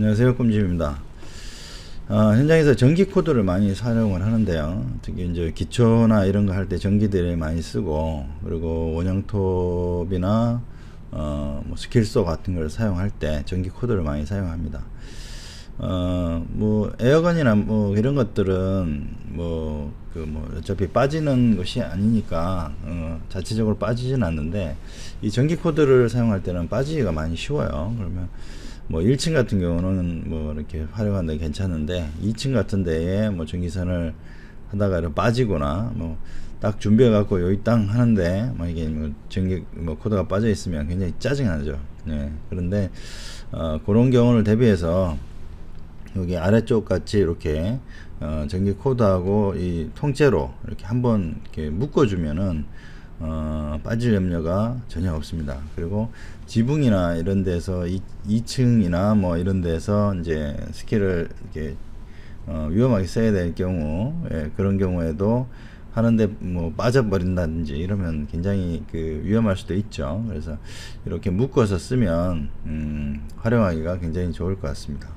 안녕하세요 꼼집입니다. 아, 현장에서 전기 코드를 많이 사용을 하는데요. 특히 이제 기초나 이런 거 할 때 전기들을 많이 쓰고 그리고 원형톱이나 어, 뭐 스킬소 같은 걸 사용할 때 전기 코드를 많이 사용합니다. 어, 뭐 에어건이나 뭐 이런 것들은 뭐그뭐 어차피 빠지는 것이 아니니까 어, 자체적으로 빠지진 않는데 이 전기 코드를 사용할 때는 빠지기가 많이 쉬워요. 그러면 뭐 1층 같은 경우는 뭐 이렇게 활용하는 데 괜찮은데 2층 같은 데에 뭐 전기선을 하다가 이렇게 빠지거나 뭐 딱 준비해 갖고 여기 땅 하는데 뭐 이게 뭐 전기 뭐 코드가 빠져 있으면 굉장히 짜증나죠. 네. 그런데 어 그런 경우를 대비해서 여기 아래쪽 같이 이렇게 어, 전기 코드하고 이 통째로 이렇게 한번 이렇게 묶어 주면은 어, 빠질 염려가 전혀 없습니다. 그리고 지붕이나 이런 데서 2, 2층이나 뭐 이런 데서 이제 스킬을 이렇게 어, 위험하게 써야 될 경우 예, 그런 경우에도 하는데 뭐 빠져버린다든지 이러면 굉장히 그 위험할 수도 있죠. 그래서 이렇게 묶어서 쓰면 음, 활용하기가 굉장히 좋을 것 같습니다.